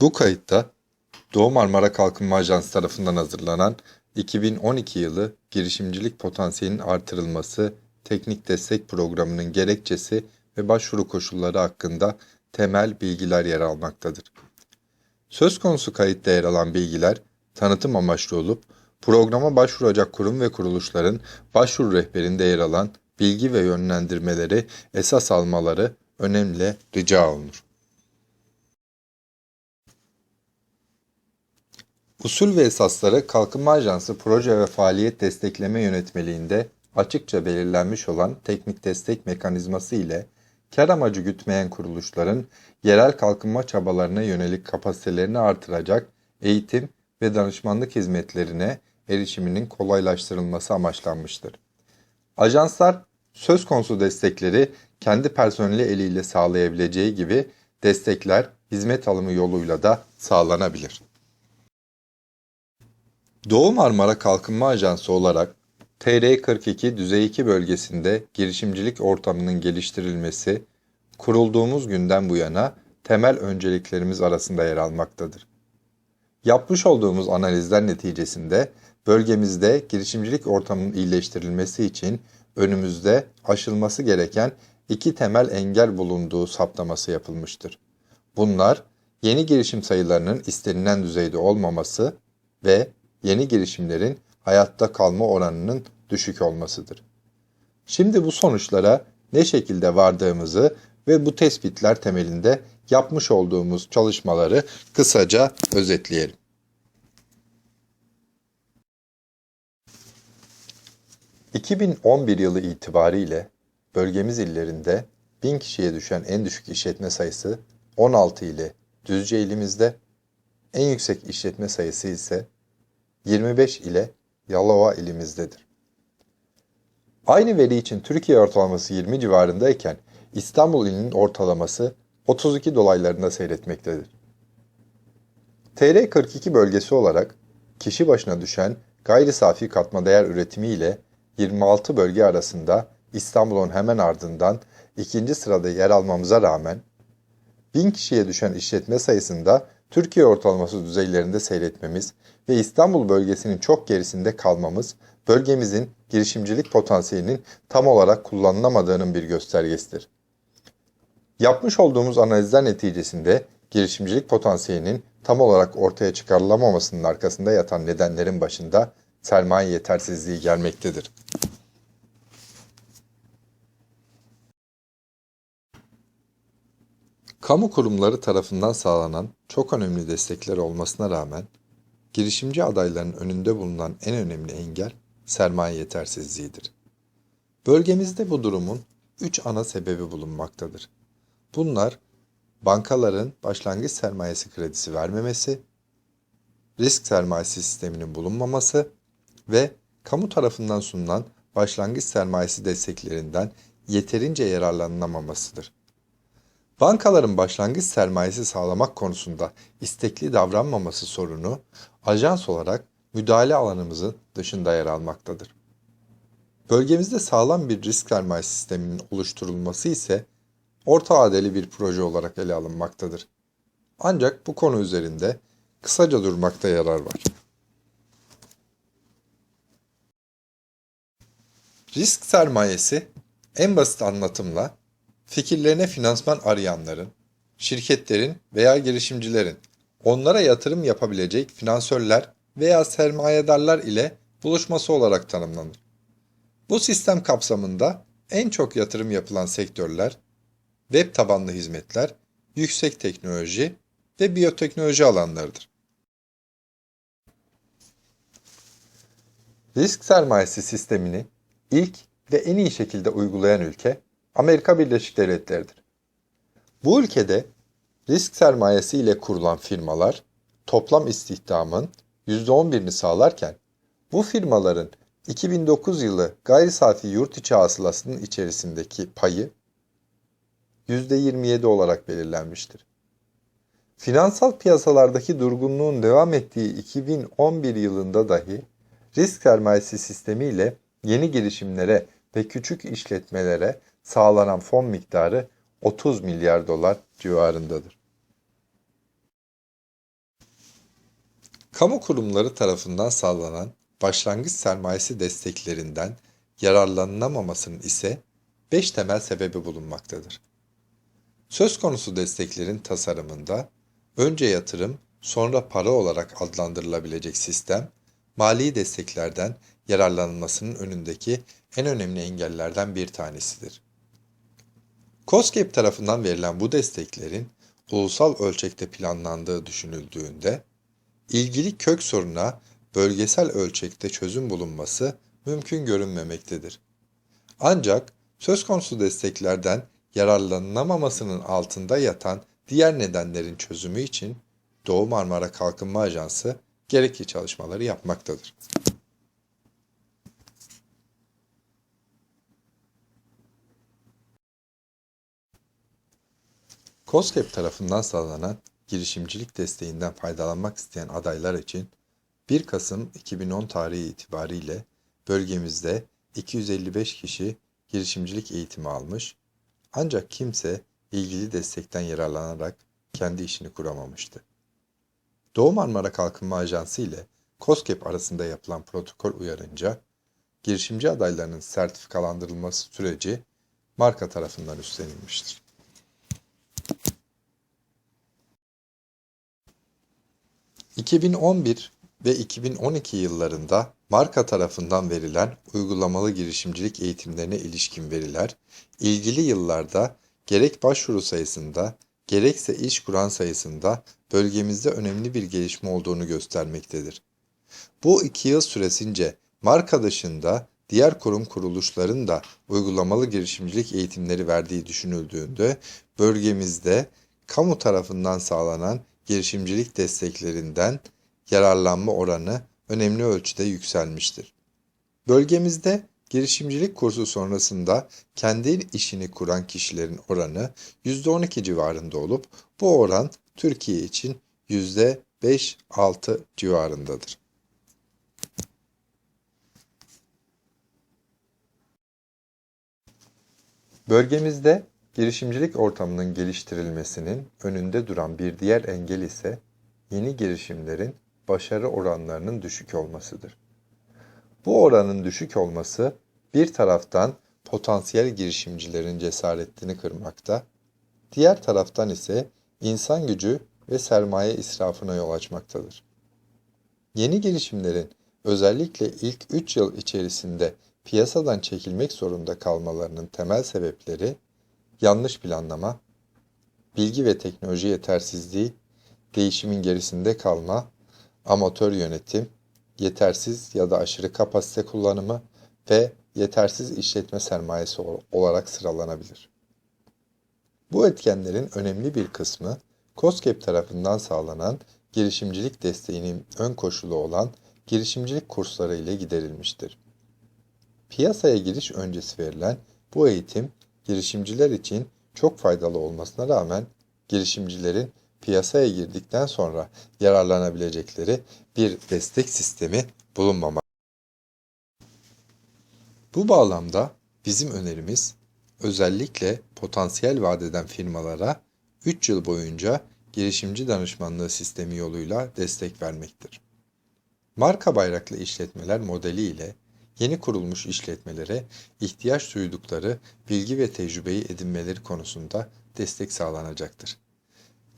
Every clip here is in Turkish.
Bu kayıtta Doğu Marmara Kalkınma Ajansı tarafından hazırlanan 2012 yılı girişimcilik potansiyelinin artırılması teknik destek programının gerekçesi ve başvuru koşulları hakkında temel bilgiler yer almaktadır. Söz konusu kayıtta yer alan bilgiler tanıtım amaçlı olup programa başvuracak kurum ve kuruluşların başvuru rehberinde yer alan bilgi ve yönlendirmeleri esas almaları önemli rica olunur. Usul ve esasları Kalkınma Ajansı proje ve faaliyet destekleme yönetmeliğinde açıkça belirlenmiş olan teknik destek mekanizması ile kar amacı gütmeyen kuruluşların yerel kalkınma çabalarına yönelik kapasitelerini artıracak eğitim ve danışmanlık hizmetlerine erişiminin kolaylaştırılması amaçlanmıştır. Ajanslar söz konusu destekleri kendi personeli eliyle sağlayabileceği gibi destekler hizmet alımı yoluyla da sağlanabilir. Doğu Marmara Kalkınma Ajansı olarak TR42 Düzey 2 bölgesinde girişimcilik ortamının geliştirilmesi kurulduğumuz günden bu yana temel önceliklerimiz arasında yer almaktadır. Yapmış olduğumuz analizler neticesinde bölgemizde girişimcilik ortamının iyileştirilmesi için önümüzde aşılması gereken iki temel engel bulunduğu saptaması yapılmıştır. Bunlar yeni girişim sayılarının istenilen düzeyde olmaması ve yeni girişimlerin hayatta kalma oranının düşük olmasıdır. Şimdi bu sonuçlara ne şekilde vardığımızı ve bu tespitler temelinde yapmış olduğumuz çalışmaları kısaca özetleyelim. ...2011 yılı itibariyle bölgemiz illerinde 1000 kişiye düşen en düşük işletme sayısı 16 ile Düzce ilimizde, en yüksek işletme sayısı ise 25 ile Yalova ilimizdedir. Aynı veri için Türkiye ortalaması 20 civarındayken İstanbul ilinin ortalaması 32 dolaylarında seyretmektedir. TR42 bölgesi olarak kişi başına düşen gayri safi katma değer üretimi ile 26 bölge arasında İstanbul'un hemen ardından ikinci sırada yer almamıza rağmen 1000 kişiye düşen işletme sayısında Türkiye ortalaması düzeylerinde seyretmemiz ve İstanbul bölgesinin çok gerisinde kalmamız bölgemizin girişimcilik potansiyelinin tam olarak kullanılamadığının bir göstergesidir. Yapmış olduğumuz analizler neticesinde girişimcilik potansiyelinin tam olarak ortaya çıkarılamamasının arkasında yatan nedenlerin başında sermaye yetersizliği gelmektedir. Kamu kurumları tarafından sağlanan çok önemli destekler olmasına rağmen girişimci adayların önünde bulunan en önemli engel sermaye yetersizliğidir. Bölgemizde bu durumun üç ana sebebi bulunmaktadır. Bunlar bankaların başlangıç sermayesi kredisi vermemesi, risk sermayesi sisteminin bulunmaması ve kamu tarafından sunulan başlangıç sermayesi desteklerinden yeterince yararlanılamamasıdır. Bankaların başlangıç sermayesi sağlamak konusunda istekli davranmaması sorunu ajans olarak müdahale alanımızın dışında yer almaktadır. Bölgemizde sağlam bir risk sermaye sisteminin oluşturulması ise orta vadeli bir proje olarak ele alınmaktadır. Ancak bu konu üzerinde kısaca durmakta yarar var. Risk sermayesi en basit anlatımla fikirlerine finansman arayanların, şirketlerin veya girişimcilerin onlara yatırım yapabilecek finansörler veya sermayedarlar ile buluşması olarak tanımlanır. Bu sistem kapsamında en çok yatırım yapılan sektörler web tabanlı hizmetler, yüksek teknoloji ve biyoteknoloji alanlarıdır. Risk sermayesi sistemini ilk ve en iyi şekilde uygulayan ülke Amerika Birleşik Devletleri'dir. Bu ülkede risk sermayesi ile kurulan firmalar toplam istihdamın %11'ini sağlarken bu firmaların 2009 yılı gayri safi yurt içi hasılasının içerisindeki payı %27 olarak belirlenmiştir. Finansal piyasalardaki durgunluğun devam ettiği 2011 yılında dahi risk sermayesi sistemiyle yeni girişimlere ve küçük işletmelere sağlanan fon miktarı 30 milyar dolar civarındadır. Kamu kurumları tarafından sağlanan başlangıç sermayesi desteklerinden yararlanılamamasının ise 5 temel sebebi bulunmaktadır. Söz konusu desteklerin tasarımında önce yatırım, sonra para olarak adlandırılabilecek sistem, mali desteklerden yararlanılmasının önündeki en önemli engellerden bir tanesidir. COSGAP tarafından verilen bu desteklerin ulusal ölçekte planlandığı düşünüldüğünde, ilgili kök soruna bölgesel ölçekte çözüm bulunması mümkün görünmemektedir. Ancak söz konusu desteklerden yararlanılamamasının altında yatan diğer nedenlerin çözümü için Doğu Marmara Kalkınma Ajansı gerekli çalışmaları yapmaktadır. COSGAP tarafından sağlanan girişimcilik desteğinden faydalanmak isteyen adaylar için 1 Kasım 2010 tarihi itibariyle bölgemizde 255 kişi girişimcilik eğitimi almış ancak kimse ilgili destekten yararlanarak kendi işini kuramamıştı. Doğu Marmara Kalkınma Ajansı ile COSGAP arasında yapılan protokol uyarınca girişimci adaylarının sertifikalandırılması süreci marka tarafından üstlenilmiştir. 2011 ve 2012 yıllarında marka tarafından verilen uygulamalı girişimcilik eğitimlerine ilişkin veriler, ilgili yıllarda gerek başvuru sayısında gerekse iş kuran sayısında bölgemizde önemli bir gelişme olduğunu göstermektedir. Bu iki yıl süresince marka dışında diğer kurum kuruluşların da uygulamalı girişimcilik eğitimleri verdiği düşünüldüğünde bölgemizde kamu tarafından sağlanan girişimcilik desteklerinden yararlanma oranı önemli ölçüde yükselmiştir. Bölgemizde girişimcilik kursu sonrasında kendi işini kuran kişilerin oranı %12 civarında olup bu oran Türkiye için %5-6 civarındadır. Bölgemizde girişimcilik ortamının geliştirilmesinin önünde duran bir diğer engel ise yeni girişimlerin başarı oranlarının düşük olmasıdır. Bu oranın düşük olması bir taraftan potansiyel girişimcilerin cesaretini kırmakta, diğer taraftan ise insan gücü ve sermaye israfına yol açmaktadır. Yeni girişimlerin özellikle ilk 3 yıl içerisinde piyasadan çekilmek zorunda kalmalarının temel sebepleri yanlış planlama, bilgi ve teknoloji yetersizliği, değişimin gerisinde kalma, amatör yönetim, yetersiz ya da aşırı kapasite kullanımı ve yetersiz işletme sermayesi olarak sıralanabilir. Bu etkenlerin önemli bir kısmı COSGAP tarafından sağlanan girişimcilik desteğinin ön koşulu olan girişimcilik kursları ile giderilmiştir. Piyasaya giriş öncesi verilen bu eğitim girişimciler için çok faydalı olmasına rağmen girişimcilerin piyasaya girdikten sonra yararlanabilecekleri bir destek sistemi bulunmamak. Bu bağlamda bizim önerimiz özellikle potansiyel vadeden firmalara 3 yıl boyunca girişimci danışmanlığı sistemi yoluyla destek vermektir. Marka bayraklı işletmeler modeli ile yeni kurulmuş işletmelere ihtiyaç duydukları bilgi ve tecrübeyi edinmeleri konusunda destek sağlanacaktır.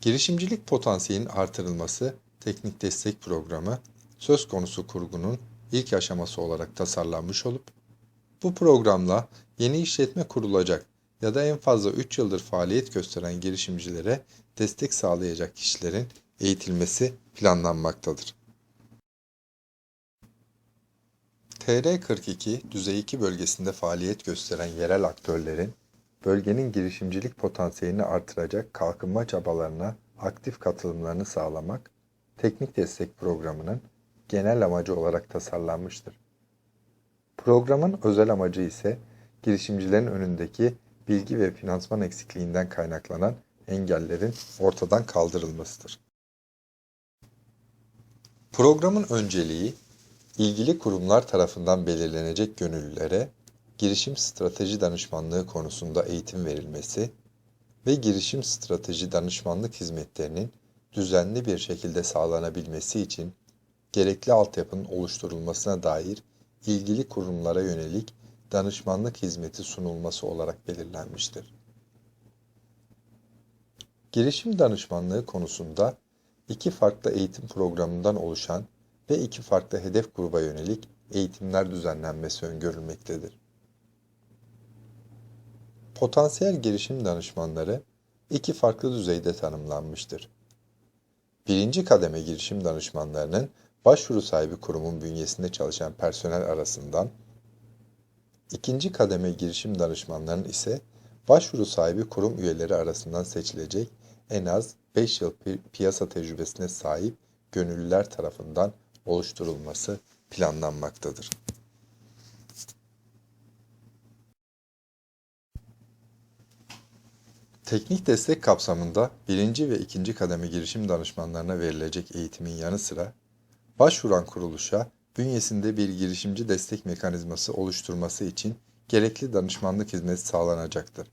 Girişimcilik potansiyelinin artırılması teknik destek programı söz konusu kurgunun ilk aşaması olarak tasarlanmış olup bu programla yeni işletme kurulacak ya da en fazla 3 yıldır faaliyet gösteren girişimcilere destek sağlayacak kişilerin eğitilmesi planlanmaktadır. TR42 Düzey 2 bölgesinde faaliyet gösteren yerel aktörlerin bölgenin girişimcilik potansiyelini artıracak kalkınma çabalarına aktif katılımlarını sağlamak, teknik destek programının genel amacı olarak tasarlanmıştır. Programın özel amacı ise girişimcilerin önündeki bilgi ve finansman eksikliğinden kaynaklanan engellerin ortadan kaldırılmasıdır. Programın önceliği ilgili kurumlar tarafından belirlenecek gönüllülere girişim strateji danışmanlığı konusunda eğitim verilmesi ve girişim strateji danışmanlık hizmetlerinin düzenli bir şekilde sağlanabilmesi için gerekli altyapının oluşturulmasına dair ilgili kurumlara yönelik danışmanlık hizmeti sunulması olarak belirlenmiştir. Girişim danışmanlığı konusunda iki farklı eğitim programından oluşan ve iki farklı hedef gruba yönelik eğitimler düzenlenmesi öngörülmektedir. Potansiyel girişim danışmanları iki farklı düzeyde tanımlanmıştır. Birinci kademe girişim danışmanlarının başvuru sahibi kurumun bünyesinde çalışan personel arasından, ikinci kademe girişim danışmanlarının ise başvuru sahibi kurum üyeleri arasından seçilecek en az 5 yıl piyasa tecrübesine sahip gönüllüler tarafından oluşturulması planlanmaktadır. Teknik destek kapsamında birinci ve ikinci kademe girişim danışmanlarına verilecek eğitimin yanı sıra başvuran kuruluşa bünyesinde bir girişimci destek mekanizması oluşturması için gerekli danışmanlık hizmeti sağlanacaktır.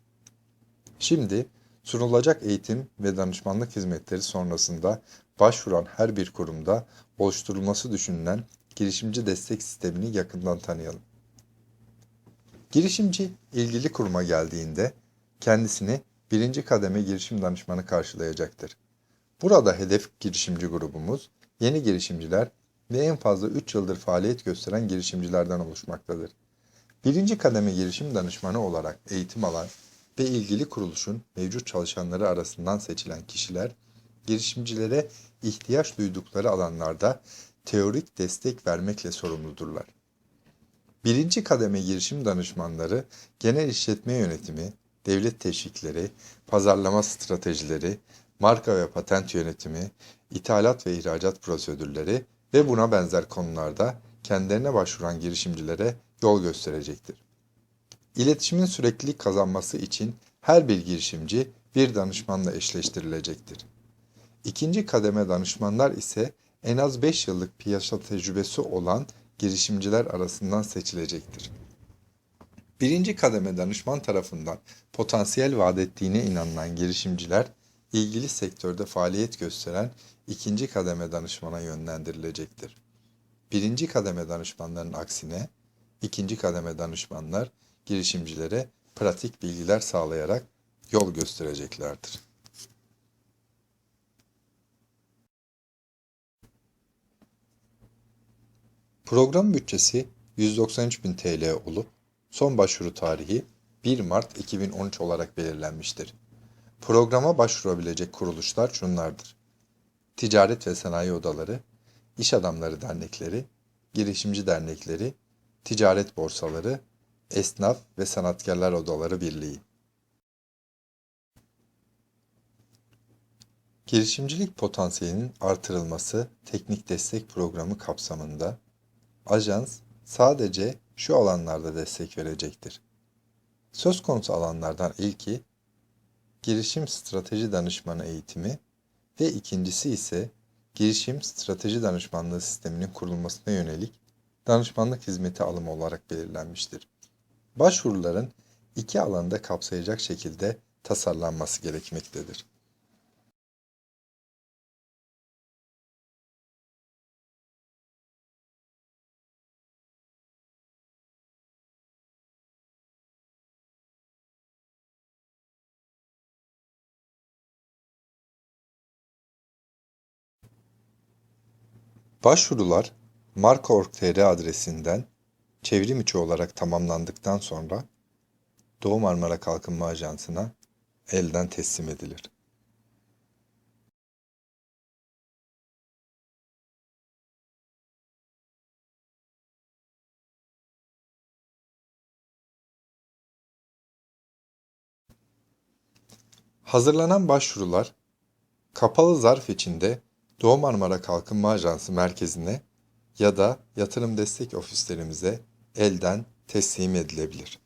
Şimdi sunulacak eğitim ve danışmanlık hizmetleri sonrasında başvuran her bir kurumda oluşturulması düşünülen girişimci destek sistemini yakından tanıyalım. Girişimci ilgili kuruma geldiğinde kendisini birinci kademe girişim danışmanı karşılayacaktır. Burada hedef girişimci grubumuz yeni girişimciler ve en fazla 3 yıldır faaliyet gösteren girişimcilerden oluşmaktadır. Birinci kademe girişim danışmanı olarak eğitim alan ve ilgili kuruluşun mevcut çalışanları arasından seçilen kişiler, girişimcilere ihtiyaç duydukları alanlarda teorik destek vermekle sorumludurlar. Birinci kademe girişim danışmanları genel işletme yönetimi, devlet teşvikleri, pazarlama stratejileri, marka ve patent yönetimi, ithalat ve ihracat prosedürleri ve buna benzer konularda kendilerine başvuran girişimcilere yol gösterecektir. İletişimin süreklilik kazanması için her bir girişimci bir danışmanla eşleştirilecektir. İkinci kademe danışmanlar ise en az 5 yıllık piyasa tecrübesi olan girişimciler arasından seçilecektir. Birinci kademe danışman tarafından potansiyel vaat ettiğine inanılan girişimciler, ilgili sektörde faaliyet gösteren ikinci kademe danışmana yönlendirilecektir. Birinci kademe danışmanların aksine, ikinci kademe danışmanlar girişimcilere pratik bilgiler sağlayarak yol göstereceklerdir. Program bütçesi 193.000 TL olup son başvuru tarihi 1 Mart 2013 olarak belirlenmiştir. Programa başvurabilecek kuruluşlar şunlardır. Ticaret ve Sanayi Odaları, İş Adamları Dernekleri, Girişimci Dernekleri, Ticaret Borsaları, Esnaf ve Sanatkarlar Odaları Birliği. Girişimcilik potansiyelinin artırılması teknik destek programı kapsamında ajans sadece şu alanlarda destek verecektir. Söz konusu alanlardan ilki girişim strateji danışmanı eğitimi ve ikincisi ise girişim strateji danışmanlığı sisteminin kurulmasına yönelik danışmanlık hizmeti alımı olarak belirlenmiştir. Başvuruların iki alanda kapsayacak şekilde tasarlanması gerekmektedir. Başvurular marka.org.tr adresinden çevrim içi olarak tamamlandıktan sonra Doğu Marmara Kalkınma Ajansı'na elden teslim edilir. Hazırlanan başvurular kapalı zarf içinde Doğu Marmara Kalkınma Ajansı merkezine ya da yatırım destek ofislerimize elden teslim edilebilir.